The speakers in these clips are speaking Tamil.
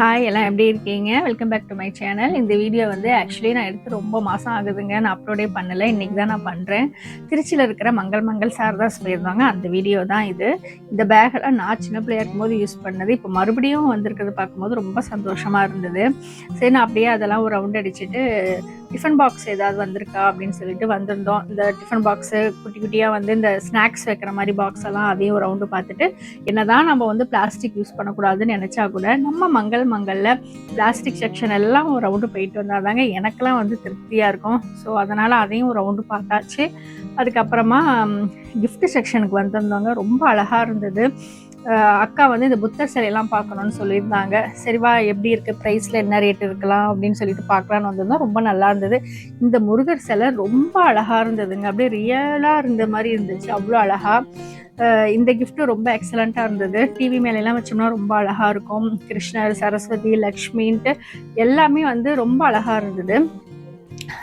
ஹாய் எல்லாம் எப்படி இருக்கீங்க? Welcome back to my channel இந்த வீடியோ வந்து ஆக்சுவலி நான் எடுத்து ரொம்ப மாதம் ஆகுதுங்க. நான் அப்லோடே பண்ணலை. இன்றைக்கி தான் நான் பண்ணுறேன் திருச்சியில் இருக்கிற மங்கள் மங்கள் சாரதாஸ் போயிருந்தாங்க அந்த வீடியோ தான் இது. இந்த பேக்கெல்லாம் நான் சின்ன பிள்ளையா இருக்கும்போது யூஸ் பண்ணது. இப்போ மறுபடியும் வந்திருக்கிறது பார்க்கும்போது ரொம்ப சந்தோஷமாக இருந்தது. சரி நான் அப்படியே அதெல்லாம் ஒரு ரவுண்ட் அடிச்சுட்டு டிஃபன் பாக்ஸ் ஏதாவது வந்திருக்கா அப்படின்னு சொல்லிட்டு வந்திருந்தோம். இந்த டிஃபன் பாக்ஸு குட்டி குட்டியாக வந்து இந்த ஸ்நாக்ஸ் வைக்கிற மாதிரி பாக்ஸ் எல்லாம் அதையும் ஒரு ரவுண்டு பார்த்துட்டு என்னதான் நம்ம வந்து பிளாஸ்டிக் யூஸ் பண்ணக்கூடாதுன்னு நினச்சா கூட நம்ம மங்கள் மங்கல்ல பிளாஸ்டிக் செக்ஷன் எல்லாம் ஒரு ரவுண்டு போயிட்டு வந்தால் தாங்க எனக்கெல்லாம் வந்து திருப்தியாக இருக்கும். ஸோ அதனால் அதையும் ரவுண்டு பார்த்தாச்சு. அதுக்கப்புறமா கிஃப்ட் செக்ஷனுக்கு வந்திருந்தவங்க ரொம்ப அழகாக இருந்தது. அக்கா வந்து இந்த புத்தர் சிலையெல்லாம் பார்க்கணும்னு சொல்லியிருந்தாங்க. சரிவா எப்படி இருக்குது ப்ரைஸில் என்ன ரேட் இருக்கலாம் அப்படின்னு சொல்லிட்டு பார்க்கலான்னு வந்திருந்தோம். ரொம்ப நல்லா இருந்தது. இந்த முருகர் சிலை ரொம்ப அழகாக இருந்ததுங்க. அப்படியே ரியலாக இருந்த மாதிரி இருந்துச்சு. அவ்வளோ அழகாக இந்த கிஃப்ட்டும் ரொம்ப எக்ஸலண்ட்டாக இருந்தது. டிவி மேலெல்லாம் வச்சோம்னா ரொம்ப அழகாக இருக்கும். கிருஷ்ணர் சரஸ்வதி லக்ஷ்மின்ட்டு எல்லாமே வந்து ரொம்ப அழகாக இருந்தது.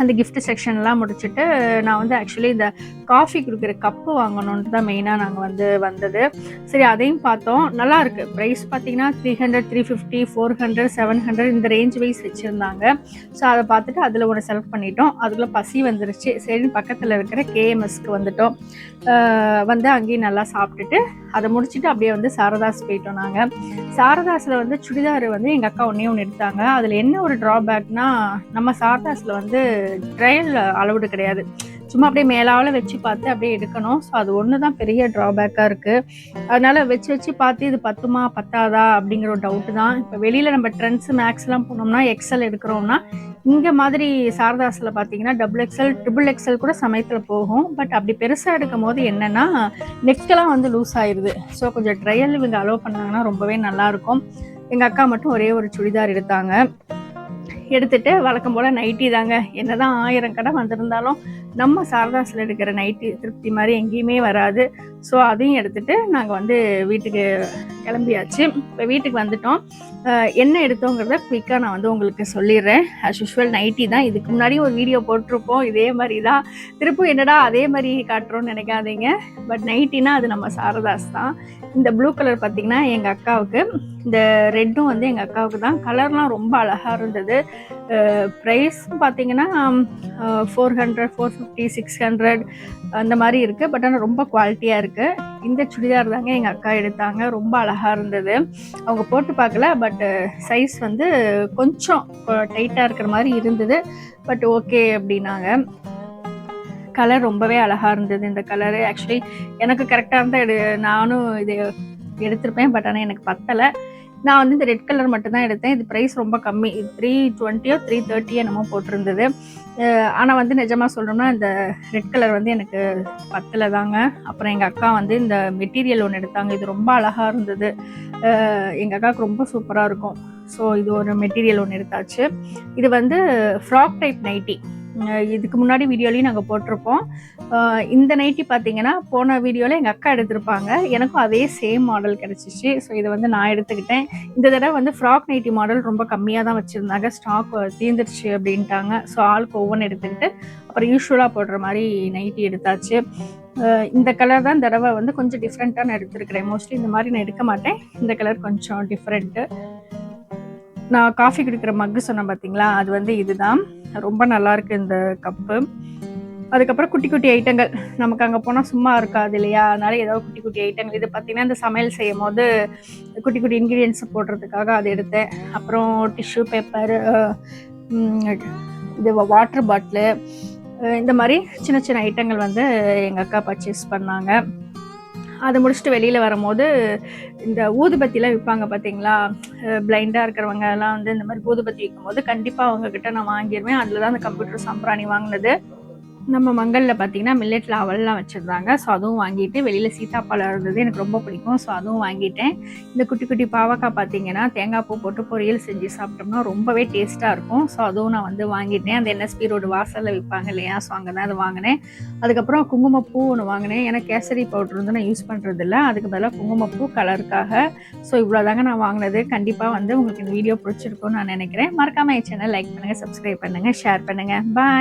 அந்த கிஃப்ட் செக்ஷன்லாம் முடிச்சுட்டு நான் வந்து ஆக்சுவலி இந்த காஃபி குடிக்கிற கப்பு வாங்கணுன்ட்டு தான் மெயினாக நாங்கள் வந்து வந்தது. சரி அதையும் பார்த்தோம். நல்லா இருக்கு. ப்ரைஸ் பார்த்தீங்கன்னா three hundred three fifty four hundred seven hundred இந்த ரேஞ்ச் வைஸ் வச்சுருந்தாங்க. ஸோ அதை பார்த்துட்டு அதில் ஒன்று செலக்ட் பண்ணிட்டோம். அதுக்குள்ளே பசி வந்துருச்சு. சரி பக்கத்தில் இருக்கிற கேஎம்எஸ்க்கு வந்துட்டோம். வந்து அங்கேயும் நல்லா சாப்பிட்டுட்டு அதை முடிச்சுட்டு அப்படியே வந்து சாரதாஸ் போயிட்டோம் நாங்கள் சாரதாஸில் வந்து சுடிதார் வந்து எங்கள் அக்கா ஒன்றே ஒன்று எடுத்தாங்க. அதில் என்ன ஒரு ட்ராபேக்னால் நம்ம சாரதாஸில் வந்து ட்ரையல் அளவுடு கிடையாது. சும்மா அப்படியே மேலாவில் வச்சு பார்த்து அப்படியே எடுக்கணும். ஸோ அது ஒன்று தான் பெரிய ட்ராபேக்காக இருக்குது அதனால் வச்சு வச்சு பார்த்து இது பத்துமா பத்தாதா அப்படிங்கிற ஒரு டவுட்டு தான். இப்போ வெளியில் நம்ம ட்ரெண்ட்ஸ் மேக்ஸ்லாம் போனோம்னா எக்ஸல் எடுக்கிறோம்னா இங்கே மாதிரி சாரதாஸில் பார்த்தீங்கன்னா டபுள் எக்ஸல் ட்ரிபிள் எக்ஸல் கூட சமயத்தில் போகும். பட் அப்படி பெருசாக எடுக்கும் போது என்னென்னா நெக்கெல்லாம் வந்து லூஸ் ஆயிடுது ஸோ கொஞ்சம் ட்ரையல் இவங்க அலோவ் பண்ணாங்கன்னா ரொம்பவே நல்லாயிருக்கும் எங்கள் அக்கா மட்டும் ஒரே ஒரு சுடிதார் எடுத்தாங்க. எடுத்துட்டு வழக்கம் போல் நைட்டி தாங்க. என்னதான் ஆயிரம் கடை வந்திருந்தாலும் நம்ம சாரதாஸில் எடுக்கிற நைட்டி திருப்தி மாதிரி எங்கேயுமே வராது. ஸோ அதையும் எடுத்துட்டு நாங்கள் வந்து வீட்டுக்கு கிளம்பியாச்சு. இப்போ வீட்டுக்கு வந்துட்டோம். என்ன எடுத்தோங்கிறத குயிக்காக நான் வந்து உங்களுக்கு சொல்லிடுறேன். அஸ் யூஷுவல் நைட்டி தான். இதுக்கு முன்னாடி ஒரு வீடியோ போட்டிருப்போம். இதே மாதிரி தான் திருப்பும் என்னடா அதே மாதிரி காட்டுறோன்னு நினைக்காதீங்க. பட் நைட்டினா அது நம்ம சாரதாஸ் தான். இந்த ப்ளூ கலர் பார்த்தீங்கன்னா எங்கள் அக்காவுக்கு இந்த ரெட்டும் வந்து எங்கள் அக்காவுக்கு தான். கலர்லாம் ரொம்ப அழகாக இருந்தது. ப்ரைஸ் பார்த்தீங்கன்னா four hundred four fifty six hundred அந்த மாதிரி இருக்குது பட் ஆனால் ரொம்ப குவாலிட்டியாக இருக்குது இந்த சுடிதார் தாங்க எங்கள் அக்கா எடுத்தாங்க. ரொம்ப அழகாக இருந்தது. அவங்க போட்டு பார்க்கல பட் சைஸ் வந்து கொஞ்சம் டைட்டாக இருக்கிற மாதிரி இருந்தது. பட் ஓகே அப்படின்னாங்க. கலர் ரொம்பவே அழகாக இருந்தது. இந்த கலரு ஆக்சுவலி எனக்கு கரெக்டாக இருந்தால் எடு நானும் இது எடுத்திருப்பேன் பட் ஆனால் எனக்கு பத்தலை. நான் வந்து இந்த ரெட் கலர் மட்டும்தான் எடுத்தேன். இது ப்ரைஸ் ரொம்ப கம்மி. இது த்ரீ டுவெண்ட்டியோ த்ரீ தேர்ட்டியோ என்னமோ போட்டிருந்தது. ஆனால் வந்து நிஜமாக சொல்லணும்னா இந்த ரெட் கலர் வந்து எனக்கு பத்தலை தாங்க அப்புறம் எங்கள் அக்கா வந்து இந்த மெட்டீரியல் ஒன்று எடுத்தாங்க. இது ரொம்ப அழகாக இருந்தது. எங்கள் அக்காவுக்கு ரொம்ப சூப்பராக இருக்கும். ஸோ இது ஒரு மெட்டீரியல் ஒன்று எடுத்தாச்சு. இது வந்து ஃப்ராக் டைப் நைட்டி இதுக்கு முன்னாடி வீடியோலையும் நாங்கள் போட்டிருப்போம். இந்த நைட்டி பார்த்தீங்கன்னா போன வீடியோவில் எங்கள் அக்கா எடுத்திருப்பாங்க. எனக்கும் அதே சேம் மாடல் கிடச்சிச்சு. ஸோ இதை வந்து நான் எடுத்துக்கிட்டேன். இந்த தடவை வந்து ஃப்ராக் நைட்டி மாடல் ரொம்ப கம்மியாக தான் வச்சுருந்தாங்க. ஸ்டாக் தீர்ந்துருச்சு அப்படின்ட்டாங்க. ஸோ ஆளுக்கு ஒவ்வொன்று எடுத்துக்கிட்டு அப்புறம் யூஸ்வலாக போடுற மாதிரி நைட்டி எடுத்தாச்சு. இந்த கலர் தான் தடவை வந்து கொஞ்சம் டிஃப்ரெண்ட்டாக நான் எடுத்துருக்கிறேன். மோஸ்ட்லி இந்த மாதிரி நான் எடுக்க மாட்டேன். இந்த கலர் கொஞ்சம் டிஃப்ரெண்ட்டு நான் காஃபி குடிக்கிற மக்கு சொன்னேன் பார்த்தீங்களா அது வந்து இதுதான். ரொம்ப நல்லா இருக்கு இந்த கப்பு. அதுக்கப்புறம் குட்டி குட்டி ஐட்டங்கள். நமக்கு அங்கே போனால் சும்மா இருக்காது இல்லையா? அதனால ஏதாவது குட்டி குட்டி ஐட்டங்கள். இது பார்த்தீங்கன்னா இந்த சமையல் செய்யும் போது குட்டி குட்டி இன்க்ரீடியன்ஸ் போடுறதுக்காக அதை எடுத்தேன். அப்புறம் டிஷ்யூ பேப்பர் இது வாட்டர் பாட்டிலு இந்த மாதிரி சின்ன சின்ன ஐட்டங்கள் வந்து எங்கள் அக்கா பர்ச்சேஸ் பண்ணாங்க. அதை முடிச்சுட்டு வெளியில் வரும்போது இந்த ஊதுபத்திலாம் விற்பாங்க பார்த்தீங்களா? பிளைண்டாக இருக்கிறவங்க எல்லாம் வந்து இந்த மாதிரி ஊதுபத்தி விற்கும்போது கண்டிப்பாக அவங்கக்கிட்ட நான் வாங்கிடுவேன் அதில் தான் அந்த கம்ப்யூட்டர் சாம்பிராணி வாங்கினது. நம்ம மங்களில் பார்த்தீங்கன்னா மில்லெட் லாவல்லாம் வச்சுருந்தாங்க ஸோ அதுவும் வாங்கிட்டு வெளியில் சீத்தாப்பழம் இருந்தது எனக்கு ரொம்ப பிடிக்கும். ஸோ அதுவும் வாங்கிட்டேன். இந்த குட்டி குட்டி பாவக்காய் பார்த்தீங்கன்னா தேங்காய் பூ போட்டு பொரியல் செஞ்சு சாப்பிட்டோம்னா ரொம்பவே டேஸ்ட்டாக இருக்கும். ஸோ அதுவும் நான் வந்து வாங்கிட்டேன். அந்த என்எஸ்பி ரோடு வாசலில் விற்பாங்க இல்லையா? ஸோ அங்கே தான் அதை வாங்கினேன். அதுக்கப்புறம் குங்குமப்பூ ஒன்று வாங்கினேன். ஏன்னா கேசரி பவுடர் வந்து நான் யூஸ் பண்ணுறது இல்லை அதுக்கு பதிலாக குங்குமப்பூ கலருக்காக. ஸோ இவ்வளோதாங்க நான் வாங்கினது. கண்டிப்பாக வந்து உங்களுக்கு இந்த வீடியோ பிடிச்சிருக்கும்னு நான் நினைக்கிறேன். மறக்காமல் என் சேனல் லைக் பண்ணுங்கள் சப்ஸ்கிரைப் பண்ணுங்கள் ஷேர் பண்ணுங்கள் பாய்